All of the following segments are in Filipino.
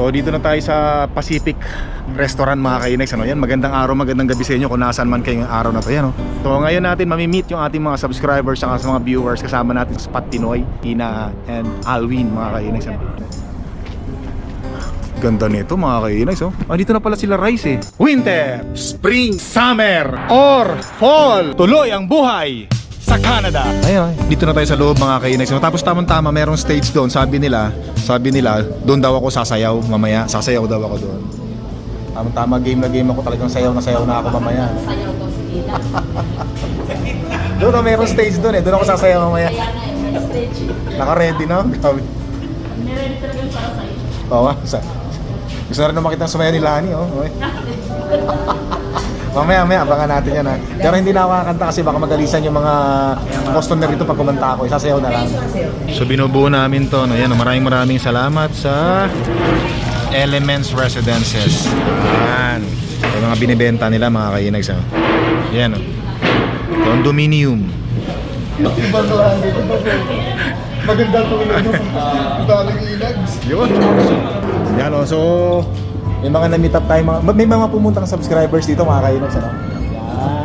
So dito na tayo sa Pacific Restaurant mga kainex ano yan magandang araw magandang gabi sa inyo kung nasaan man kayo ngayong araw na to yan oh. So ngayon natin mamimit yung ating mga subscribers sa mga viewers kasama natin sa Spot Pinoy, Ina and Alwin mga kainex ano. Ganda nito mga kainex oh. Ah, dito na pala sila Rice eh. Winter, Spring, Summer, or Fall. Tuloy ang buhay sa Canada. Ayun, dito na tayo sa loob mga kainex. Tapos tamang-tama merong stage doon. Sabi nila, sabi nila, doon daw ako sasayaw mamaya. Sasayaw daw ako doon. Tamang-tama game na game ako talagang sayaw na sayaw na ako mamaya. Sayaw ko si. Doon na merong stage doon eh. Doon ako sasayaw mamaya. Yung stage. Naka-ready na. Grabe. Niready talaga para sa'yo. Oo. Sa, gusto na rin na makita ang sumayaw ni Lani. Oh. Okay. Mamaya, mamaya, abangan natin yan ha. Pero hindi na ako kakanta kasi baka magalisan yung mga customer dito pag kumanta ako. Isasayaw na lang. So binubuo namin to. No? Yan, maraming maraming salamat sa Elements Residences. Yan. Yung mga binibenta nila mga kainags. Oh. Yan. Oh. Condominium. Magandang tulog yung daling inags. Yun. Yan o. So, may mga na-meet up tayo. Mga, may mga pumuntang subscribers dito mga kainags. Ano?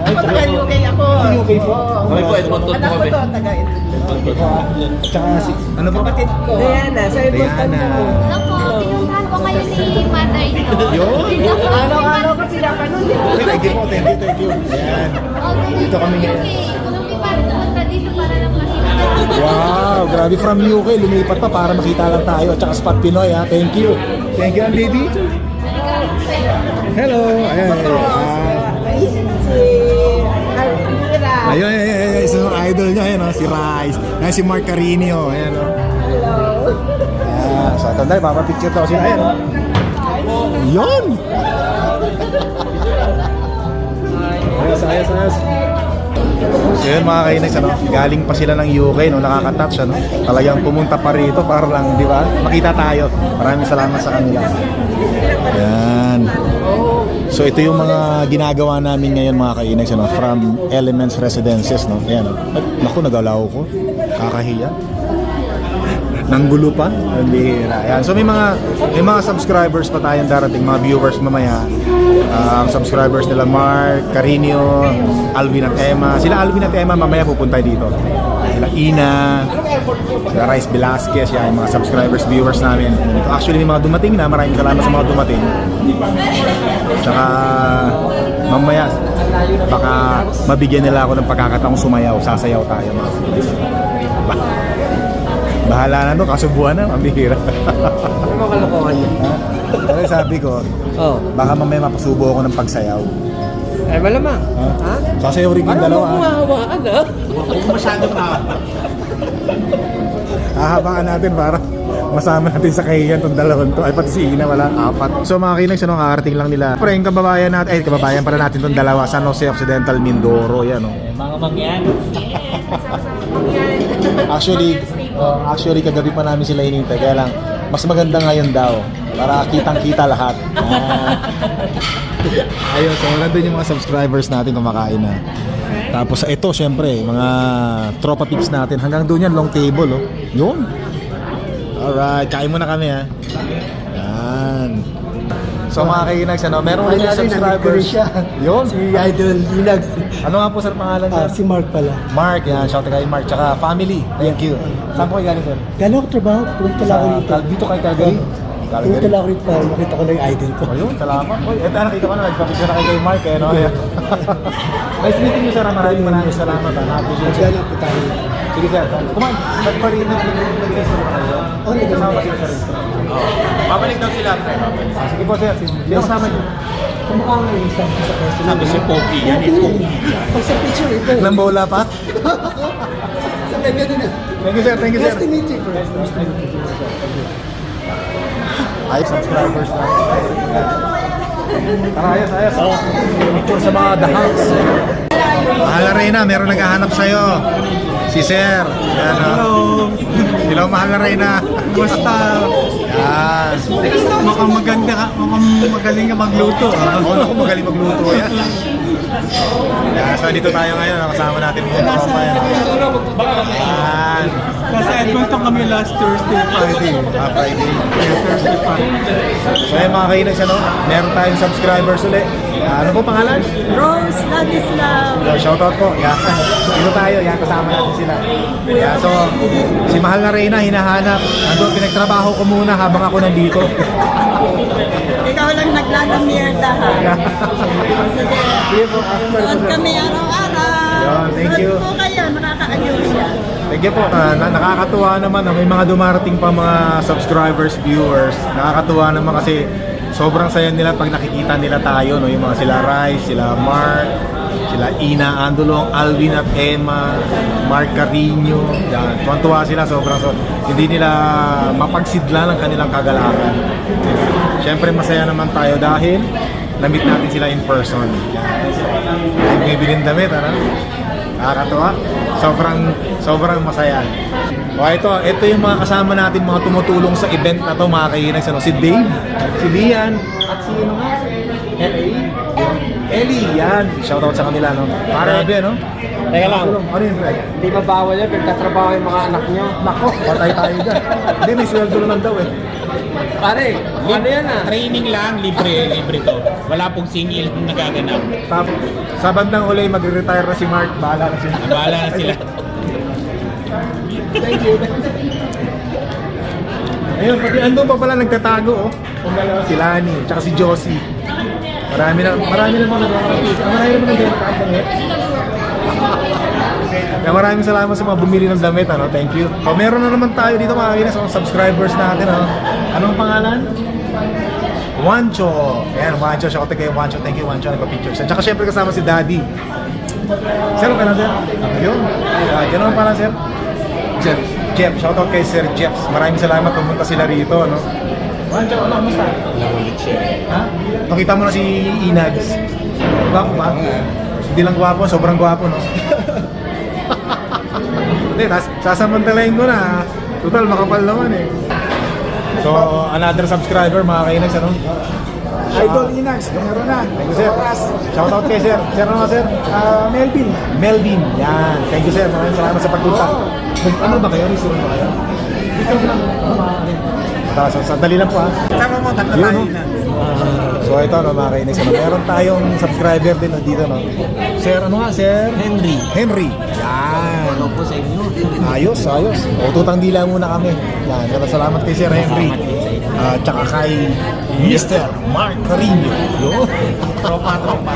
Ako taga UK ako. UK po? Oo. Okay po, Anak ko to, taga Edmonton. Si... Ano po? Kapatid ko. Diana, sa Edmonton Diana. ako. Naku, pinuntahan ko kayo ni Mother ito. Yun. Araw-araw ko sila pa nun. Okay, thank you po. Thank you, thank you. Yan. Dito kami ngayon. Lumipat pumunta dito para lang makita. Wow, grabe from UK. Lumipat pa para makita lang tayo. At saka Spot Pinoy ha. Thank you. Thank you, Aunt Baby. Hello. Ayan. ayan. Ay, si Almira. Ayun, ayun, ayun, ayun, idol niya, ayan, oh, si Rice. Ayan, si Mark Carinio, ayan, oh. Hello. Ayan, so, tanda, papapicture to sila, ayan, oh. Yun! ayos, ayos, ayos. So yun mga kainags, ano, galing pa sila ng UK, no, nakaka-touch, ano, talagang pumunta pa rito para lang, di ba, makita tayo. Maraming salamat sa kanila. So ito yung mga ginagawa namin ngayon mga kainags, ano, from Elements Residences, no. Ayan, oh. Ay, naku, nagalaw ko. Kakahiya. Nanggulo pa. Ang bihira. Ayan. So may mga may mga subscribers pa tayong darating, mga viewers mamaya. Um, subscribers nila Mark, Carinio, Alvin at Emma. Sila Alvin at Emma mamaya pupunta dito. Sila Ina, sila Rice Velasquez, yan, yung mga subscribers, viewers namin. Actually, may mga dumating na. Maraming salamat sa mga dumating. Tsaka mamaya baka mabigyan nila ako ng pagkakataong sumayaw, sasayaw tayo mga Ba- Bahala na to, kasubuhan na, mabihira. Ano mga kalokohan niya? Pero sabi ko, Oh. baka mamaya mapasubo ako ng pagsayaw. Ay, malamang. Ha? Ha? Sasayaw rin yung Parang dalawa. mo ha? kumahawaan, ha? Hahabaan natin para masama natin sa kahiyan itong dalawang to. Ay, pati si Ina wala, apat. So mga kinags, ano, kakarating lang nila. Pre, yung kababayan natin, ay, kababayan pala natin itong dalawa. San Jose Occidental, Mindoro, yan, oh. Mga mangyan. Actually, uh, actually kagabi pa namin sila hinintay. Kaya lang, mas maganda ngayon daw. Para kitang-kita lahat. Ah. Ayun, so nandun yung mga subscribers natin kumakain na. Tapos ito, syempre, mga tropa pips natin. Hanggang doon yan, long table, oh. Yun. Alright, kain muna kami, ha. So mga kainags, ano, meron rin yung subscribers. Yun. Si Idol Linags. Ano nga po sir pangalan niya? si Mark pala. Mark, yan. Shout out kay Mark. Tsaka family. Thank you. Saan po kayo galing sir? Gano'n ako trabaho? Pumunta lang ako dito. Dito kay Calgary? Calgary. lang ako dito para makita ko na yung idol ko. Ayun, salamat. Uy, eto nakita ko na, nagpapicture na kay kay Mark eh, no? nice meeting you sir, maraming maraming salamat. ah. Na-appreciate Gano'n po tayo. Sige sir, kumain. Ba't pa rin nag-guest na kayo? Oh, sila sa. Babalik daw sila. Ah, sige po sir, sino kasama niyo? Kumukha nga yung isang sa pwesto. Sabi si Pogi, yan eh, Pogi. Pag sa picture ito. Nang bola pa? Sabi ganun na. Thank you sir, thank you sir. Nice to meet you, bro. Ay, subscribers na. Tara, ayos, ayos. Picture sa mga dahaks. Mahal Reyna, meron naghahanap sa'yo. Si Sir. Yan, Hello. Hello, Mahal Reyna. Kumusta? Yan. Mukhang maganda ka, mukhang magaling ka magluto. ah. Oo, naku, magaling magluto yan. Yan, so dito tayo ngayon. Kasama natin mga tropa yan. Yan. Kasi Edmonton kami last Thursday, Friday. Ah, Friday. Yeah, Thursday, Friday. So yan mga kainis, ano? Meron tayong subscribers ulit. Ano po pangalan? Rose Ladislav. Yo, shoutout po. Yan. Dito tayo. Yan, kasama natin sila. Yan, so, si Mahal na Reyna, hinahanap. Ando, pinagtrabaho ko muna habang ako nandito. Ikaw lang naglalamierda ha. Yan. Sige. Sige po. Doon kami araw-araw. Yun, thank you. Doon po kayo, nakakaaliw siya. Thank you po. Ah, na- nakakatuwa naman. ah, may mga dumarating pa mga subscribers, viewers. Nakakatuwa naman kasi sobrang saya nila pag nakikita nila tayo. No? Yung mga sila Rice, sila Mark, sila Ina Andulong, Alvin at Emma, Mark Carino. Yan. Sila. Sobrang so, hindi nila mapagsidla ng kanilang kagalakan. Siyempre masaya naman tayo dahil na-meet natin sila in person. Yan. Ay, bibilin damit, ano? Nakakatuwa. Sobrang, sobrang masaya. O ito, ito yung mga kasama natin, mga tumutulong sa event na to, mga kainags. Ano? Si Dave, si Lian, at si ano nga? Ellie. Ellie, yan. Shoutout sa kanila, no? Grabe, no? Teka lang. Ano yun, Fred? Hindi ba bawal yan? Pinagtatrabaho yung mga anak nyo. Nako, patay tayo dyan. Hindi, may sweldo naman daw eh. Pare, ano yan ah? Training lang, libre, libre to. Wala pong singil na nagaganap. Tapos, sa bandang uli, magre-retire na si Mark. Bahala na siya. Bahala na sila. Thank you. Ayun, pati ando pa pala nagtatago, oh. Kung dalawa si Lani, tsaka si Josie. Marami na, marami na mga nagkakapit. Marami na mga nagkakapit. Kaya maraming salamat sa mga bumili ng damit, ano? Thank you. O, meron na naman tayo dito mga kainis, mga subscribers natin, ano? Anong pangalan? Wancho. Ayan, Wancho. Siya ko kay Wancho. Thank you, Wancho. Nagpa-pictures. At saka syempre kasama si Daddy. Sir, ka na, sir? Yun. Uh, ganun pala, sir? Jeff. Jeff. Shoutout kay Sir Jeff. Maraming salamat pumunta sila rito, no? Wancho, ano, kamusta? Nakulit siya. Ha? Nakita mo na si Inags. Gwapo ba? Hindi lang gwapo, sobrang gwapo, no? Hindi, tas, sasamantalayin ko na. Total, makapal naman eh. So, another subscriber, mga kainags, ano? Idol Inags, meron na. Thank you, sir. Shoutout kay sir. Sir, ano sir? Ah, Melvin. Melvin. Yan. Thank you, sir. Maraming salamat sa pagpunta. Mag- Ano ba kayo? Restaurant ba kayo? Dito lang. Tara, sa sandali lang po ha. Tama mo, tatlo Yun, no? So ito no mga kainis, ano, meron tayong subscriber din no, dito no. Sir, ano nga sir? Henry. Henry. Yan. Ano po sa inyo? Ayos, ayos. O tutang dila muna kami. Yan, salamat kay Sir Henry. Ah, tsaka kay Mr. Mark Carino. Yun. Tropa, tropa.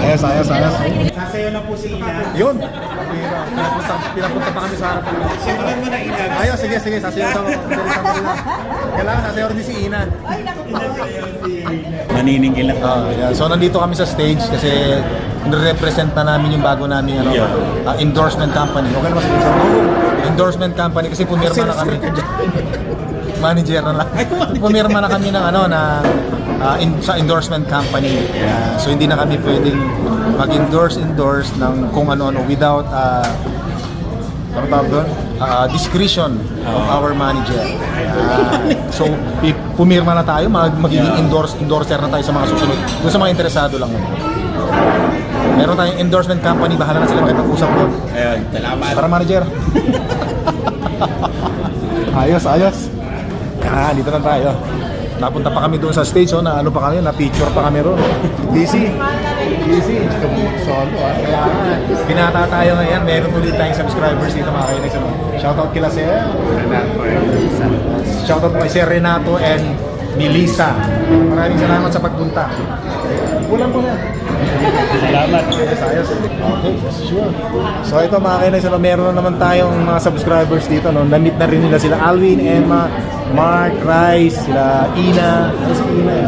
Ayos, ayos, ayos. Sasayo na po si Ina. Yun. Pinapunta, pinapunta pa kami sa harapan. Simulan mo na Ina. Ayos, sige, sige. Sasayaw sa mga Kailangan sasayaw rin si Ina. Naniningil lang. Ah, yeah. So nandito kami sa stage kasi nire-represent na namin yung bago namin ano, Yeah. ah, endorsement company. Okay naman sa Endorsement company kasi pumirma na kami. Manager na lang. pumirma na kami ng ano na ah, in- sa endorsement company. Ah, so hindi na kami pwedeng mag-endorse endorse ng kung ano-ano without uh, ano tawag doon? Ah, discretion of our manager. Ah, so, pumirma na tayo, mag magiging endorse, endorser na tayo sa mga susunod. Doon sa mga interesado lang. Meron tayong endorsement company, bahala na sila makipag-usap doon. Ayun, salamat. Para manager. ayos, ayos. Ah, dito na tayo. Napunta pa kami doon sa stage, oh, na ano pa kami, na picture pa kami roon. Busy. Busy. Solo, ah. Kaya binata tayo ngayon. Meron ulit tayong subscribers dito mga kainis. Ano? Shoutout kila Sir. Shoutout kay Sir Renato and Melissa. Maraming salamat sa pagpunta. Kulang po na. Salamat. Yes, ayos. Okay, sure. So ito mga kainis, ano, meron na naman tayong mga subscribers dito. No? Na-meet na rin nila sila Alvin, Emma, Mark, Rice, sila Ina. Ano si Ina eh?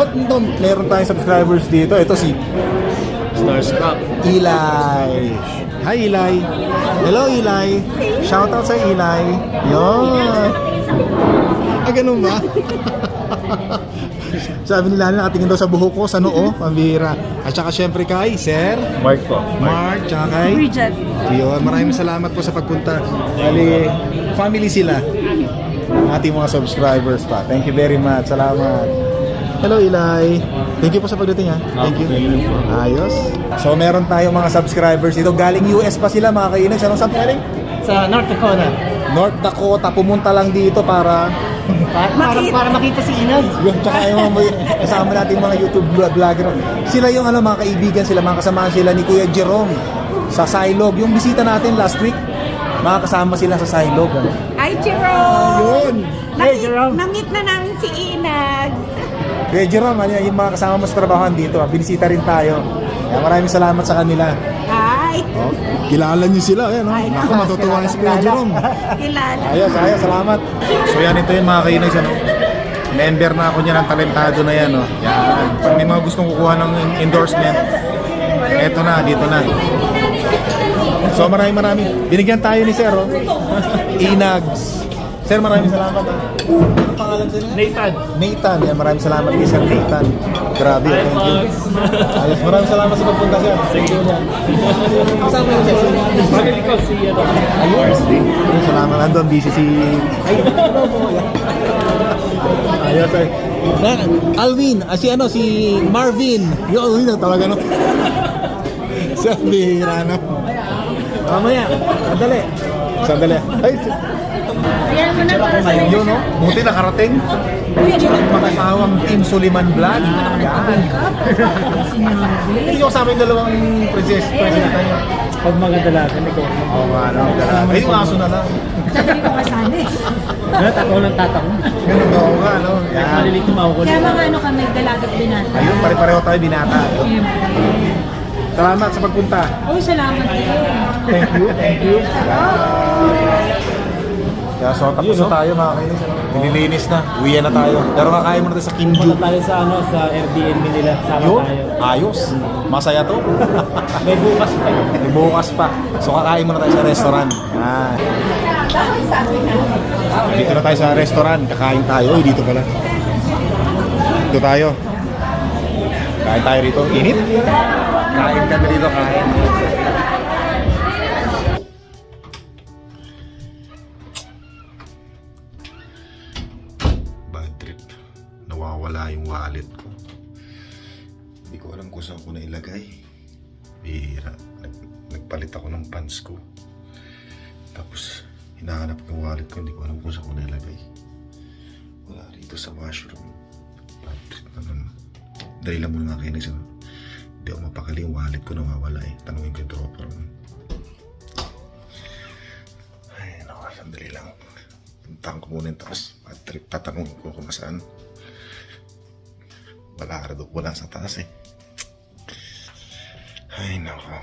Oh, ito, meron tayong subscribers dito. Ito si Starstruck. Eli. Hi Eli. Hello Eli. Shoutout sa Eli. Yon. Ah, ganun ba? Sabi nila nakatingin daw sa buhok ko, sa noo, pambira. At saka syempre kay Sir Mark po. Mark, tsaka kay Bridget. Yun, maraming salamat po sa pagpunta. Bali, family sila. ating mga subscribers pa. Thank you very much. Salamat. Hello, Eli. Thank you po sa pagdating ha. Thank you. Ayos. So, meron tayong mga subscribers dito. Galing US pa sila mga kainags. Anong saan galing? Sa North Dakota. North Dakota. Pumunta lang dito para Para, para, para makita si Inag. yung tsaka yung mga kasama natin mga YouTube vlog- vlogger. Sila yung ano, mga kaibigan sila, mga kasamahan sila ni Kuya Jerome sa Silog. Yung bisita natin last week, mga kasama sila sa Silog. Hi, Jerome! Yun! Hey, Jerome. Na-meet na namin si Inag. Kuya Jerome, ano, yung mga kasama mo sa trabahoan dito, binisita rin tayo. Kaya maraming salamat sa kanila. Hi! Oh, kilala niyo sila, ayan, oh. Ay, Naku, matutuwa si Kuya kilala. Jerome. Kilala. Ayos, ayos, salamat. So yan, ito yung mga kainis, ano. Member na ako niya ng talentado na yan, oh. Yan. Pag may mga gustong kukuha ng endorsement, eto na, dito na. So maraming maraming. Binigyan tayo ni Sir, oh. Inags. Sir, maraming salamat. Ano pangalan sir? Nathan. Nathan. Yan, maraming salamat kay Sir Nathan. Grabe, oh, thank you. Ayos, maraming salamat sa pagpunta, Sir. Thank you. Kasama niyo, Sir. Family ko si ano. Ayos. Ayun, salamat. Nandun, busy si... Ay, ano po? Ayos, Alvin, ah, si ano, si Marvin. Yun, yun, talaga no. Sa bihira na. Mamaya, sandali. Sandali. Ay, si... Ayan mo na para sa Yun, no? Buti nakarating. Makasawang Team Suliman Vlog. Yan. Hindi ko kasama yung dalawang princess, na yun. Pag maganda lang, ikaw. Oo nga, no? Ay, yung aso na lang. Sabi ko kasali. Lahat ako ng tatak mo. Ganun, oo nga, no? Yan. maliliit na makukulit. Kaya mga ano kami, dalagat binata. Ayun, pare-pareho tayo binata. Salamat sa pagpunta. Oh, salamat din. Thank you, thank you. Kaya so tapos na tayo mga kainis. ano? Nililinis na. Uwi na tayo. Pero kakain muna tayo sa Kimju. Punta tayo sa ano, sa Airbnb nila. Sama Yun, tayo. ayos. Masaya to. May bukas pa. May bukas pa. So kakain muna tayo sa restaurant. Yan. Dito na tayo sa restaurant. Kakain tayo. Uy, dito pala. Dito tayo. Kain tayo rito. Init. Kain kami dito. Kain. Dahil lang muna nga kayo nagsabi. Hindi ako mapakali wallet ko nawawala eh. Tanungin ko yung dropper mo. Ay, naku, sandali lang. Puntahan ko muna yung taas. Trip. Tatanungin ko kung saan. Wala ka. Wala sa taas eh. Ay, nako.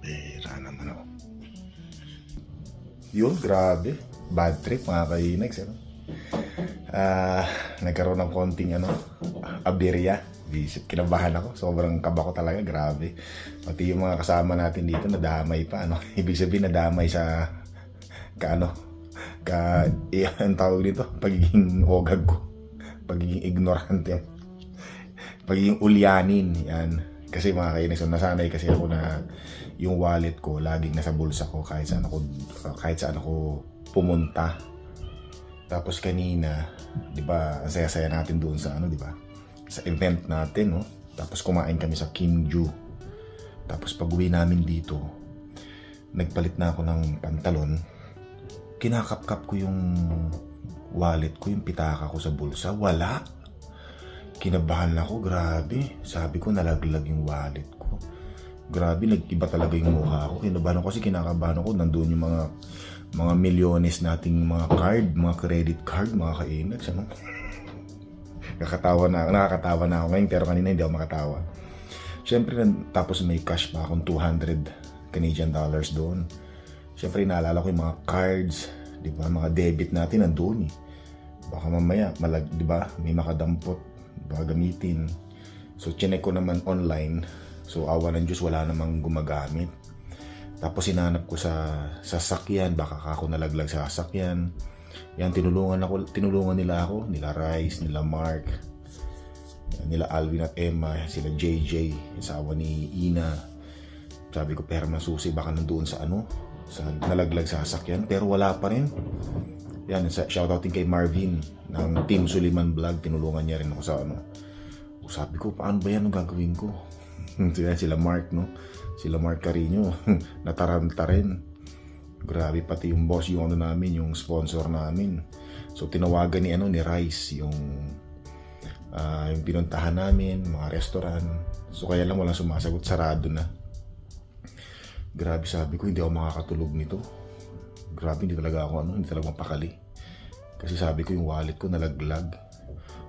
Bira naman ako. Yun, grabe. Bad trip, mga kainags. Ano? Ah, nagkaroon ng konting ano, aberya. Visit, kinabahan ako. Sobrang kaba ko talaga, grabe. Pati yung mga kasama natin dito, nadamay pa. Ano? Ibig sabihin, nadamay sa, ka ano, ka, eh, ang tawag dito, pagiging ogag ko. Pagiging ignorante. Pagiging ulyanin. Yan. Kasi mga kainis, nasanay kasi ako na yung wallet ko laging nasa bulsa ko kahit saan ako kahit saan ako pumunta. Tapos kanina, 'di ba, ang saya-saya natin doon sa ano, 'di ba? Sa event natin, no? Tapos kumain kami sa Kimju. Tapos pag-uwi namin dito, nagpalit na ako ng pantalon. Kinakapkap ko yung wallet ko, yung pitaka ko sa bulsa. Wala. Kinabahan ako, grabe. Sabi ko, nalaglag yung wallet ko. Grabe, nag-iba talaga yung mukha ko. Kinabahan ako kasi kinakabahan ako. Nandun yung mga mga milyones nating mga card, mga credit card, mga kainags, ano? Nakakatawa na, nakakatawa na ako ngayon, pero kanina hindi ako makatawa. Siyempre, tapos may cash pa akong 200 Canadian dollars doon. Siyempre, naalala ko yung mga cards, di ba? Mga debit natin nandun eh. Baka mamaya, malag, di ba? May makadampot, baka gamitin. So, chinek ko naman online. So, awa ng Diyos, wala namang gumagamit. Tapos sinanap ko sa sasakyan, baka ako nalaglag sa sasakyan. Yan, tinulungan ako, tinulungan nila ako, nila Rice, nila Mark, nila Alvin at Emma, sila JJ, asawa ni Ina. Sabi ko, pera ng susi, baka nandoon sa ano, sa nalaglag sa sasakyan, pero wala pa rin. Yan, shoutout din kay Marvin ng Team Suliman Vlog. Tinulungan niya rin ako sa ano. O, Sabi ko, paano ba yan ang gagawin ko? sila Mark, no? Sila Mark Carino. Nataranta rin. Grabe, pati yung boss, yung ano namin, yung sponsor namin. So, tinawagan ni, ano, ni Rice, yung ah, yung pinuntahan namin, mga restaurant. So, kaya lang walang sumasagot, sarado na. Grabe, sabi ko, hindi ako makakatulog nito. Grabe, hindi talaga ako, ano, hindi talaga mapakali. Kasi sabi ko, yung wallet ko nalaglag.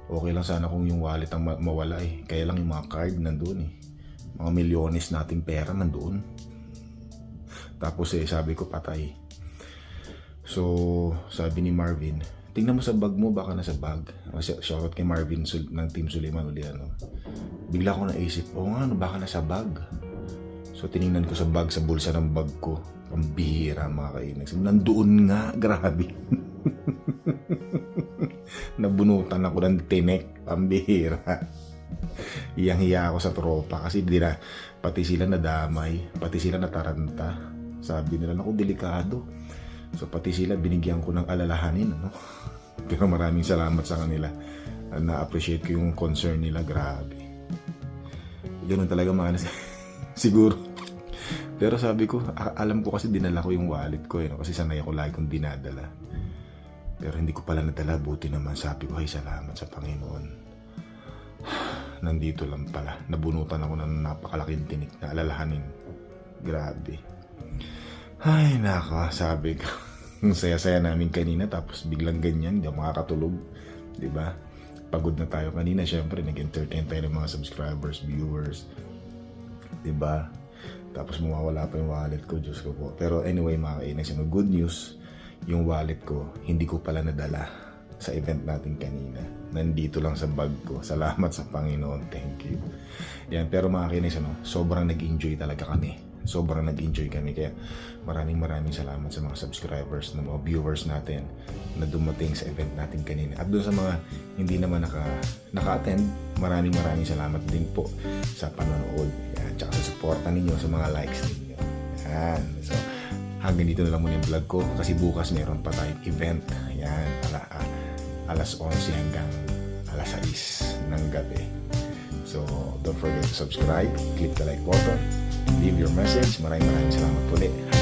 Okay lang sana kung yung wallet ang ma- mawala eh. Kaya lang yung mga card nandun eh. Mga milyones nating pera nandoon. Tapos eh, sabi ko patay. So, sabi ni Marvin, tingnan mo sa bag mo, baka nasa bag. Sh- Shoutout kay Marvin Sul- ng Team Suleiman Uliano. Bigla ko naisip, oo nga, no, baka nasa bag. So, tiningnan ko sa bag, sa bulsa ng bag ko. Pambihira mga kainags. Nandoon nga, grabe. Nabunutan ako ng tinik. Pambihira. Iyang-hiya ako sa tropa kasi di na, pati sila nadamay, pati sila nataranta. Sabi nila, naku, delikado. So pati sila binigyan ko ng alalahanin. Ano? Pero maraming salamat sa kanila. Na-appreciate ko yung concern nila. Grabe. Ganun talaga mga siguro. Pero sabi ko, alam ko kasi dinala ko yung wallet ko eh, no? kasi sanay ako lagi kong dinadala. Pero hindi ko pala nadala, buti naman sabi ko, ay salamat sa Panginoon. Nandito lang pala, nabunutan ako ng napakalaking tinik na alalahanin. Grabe. Ay, nako, sabi ko. Ang saya-saya namin kanina tapos biglang ganyan, hindi ako makakatulog. ba? Pagod na tayo kanina, syempre nag-entertain tayo ng mga subscribers, viewers. ba? Tapos mawawala pa yung wallet ko, Diyos ko po. Pero anyway, mga kainis, good news, yung wallet ko, hindi ko pala nadala sa event natin kanina. Nandito lang sa bag ko. Salamat sa Panginoon. Thank you. Yan, pero mga kainis, ano, sobrang nag-enjoy talaga kami. Sobrang nag-enjoy kami. Kaya maraming maraming salamat sa mga subscribers, ng mga viewers natin na dumating sa event natin kanina. At doon sa mga hindi naman naka, naka-attend, maraming maraming salamat din po sa panonood. Yan, tsaka sa suporta ninyo sa mga likes ninyo. Yan. So, hanggang dito na lang muna yung vlog ko kasi bukas meron pa tayong event. Yan, ala, ah, alas 11 hanggang alas 6 ng gabi. So, don't forget to subscribe, click the like button, leave your message. Maraming maraming salamat ulit.